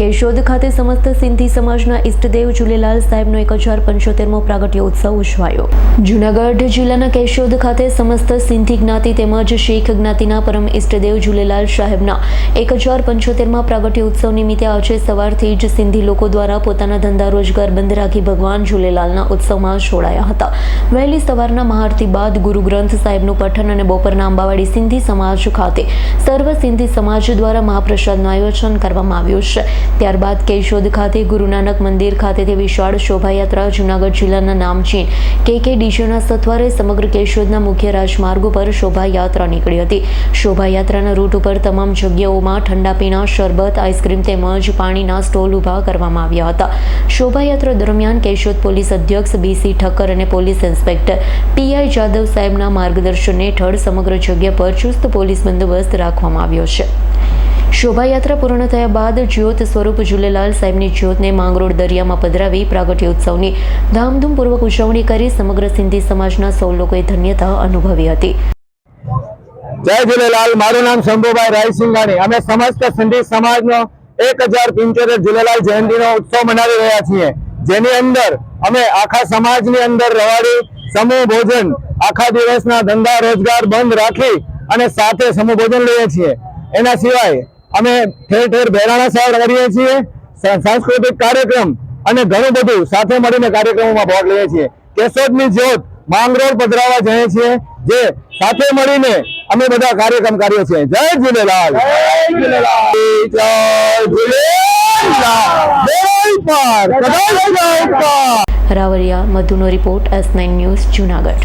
કેશોદ ખાતે સમસ્ત સિંધી સમાજના ઇષ્ટદેવ ઝૂલેલાલ સાહેબનો એક હજાર પંચોતેરમો પ્રાગટ્ય ઉત્સવ ઉજવાયો. જૂનાગઢ જિલ્લાના કેશોદ ખાતે સમસ્ત સિંધી જ્ઞાતિ તેમજ શીખ જ્ઞાતિના પરમ ઇષ્ટદેવ ઝૂલેલાલ સાહેબના એક હજાર પંચોતેરમાં પ્રાગટ્ય ઉત્સવ નિમિત્તે આજે સવારથી જ સિંધી લોકો દ્વારા પોતાના ધંધા રોજગાર બંધ રાખી ભગવાન ઝૂલેલાલના ઉત્સવમાં જોડાયા હતા. વહેલી સવારના મહારતી બાદ ગુરુ ગ્રંથ સાહેબનું પઠન અને બપોરના અંબાવાડી સિંધી સમાજ ખાતે સર્વ સિંધી સમાજ દ્વારા મહાપ્રસાદનું આયોજન કરવામાં આવ્યું છે. ત્યારબાદ કેશોદ ખાતે ગુરુ નાનક મંદિર ખાતેથી વિશાળ શોભાયાત્રા જૂનાગઢ જિલ્લાના નામચીન કે કે ડીશોના સથવારે સમગ્ર કેશોદના મુખ્ય રાજમાર્ગો પર શોભાયાત્રા નીકળી હતી. શોભાયાત્રાના રૂટ ઉપર તમામ જગ્યાઓમાં ઠંડા પીણા, શરબત, આઈસ્ક્રીમ તેમજ પાણીના સ્ટોલ ઊભા કરવામાં આવ્યા હતા. શોભાયાત્રા દરમિયાન કેશોદ પોલીસ અધ્યક્ષ બીસી ઠક્કર અને પોલીસ ઇન્સ્પેક્ટર પીઆઈ જાદવ સાહેબના માર્ગદર્શન હેઠળ સમગ્ર જગ્યા પર ચુસ્ત પોલીસ બંદોબસ્ત રાખવામાં આવ્યો છે. શોભાયાત્રા પૂર્ણ થયા બાદ જ્યોત સ્વરૂપ ઝૂલેલાલ સાહેબની જ્યોતને માંગરોળ દરિયામાં પધરાવી પ્રાગટ્ય ધામધૂમપૂર્વક ઉજવણી કરી સમગ્ર સિંધી સમાજના સૌ લોકોએ ધન્યતા અનુભવી હતી. જય ઝૂલેલાલ મારું નામ શંભુભાઈ રાયસિંગાણી અમે સમસ્ત સિંધી સમાજનો એક હજાર પંચોતેર ઝૂલેલાલ જયંતિનો ઉત્સવ મનાવી રહ્યા છીએ. જેની અંદર અમે આખા સમાજની અંદર રવાડી, સમૂહ ભોજન, આખા દિવસના ધંધા રોજગાર બંધ રાખી અને સાથે સમૂહ ભોજન લઈએ છીએ. એના સિવાય અમે ઠેર ઠેર બહેરાણા સાહેબ કરીએ છીએ. સાંસ્કૃતિક કાર્યક્રમ અને ઘણું બધું સાથે મળીને કાર્યક્રમોમાં ભાગ લઈએ છીએ. કેશોદની જ્યોત માંગરોળ પધરાવા જઈએ છીએ જે સાથે મળીને અમે બધા કાર્યક્રમ કરીએ છીએ. જય ઝૂલેલાલ. જય Jhulelal. રાવરિયા મધુનો report S nine news Junagadh.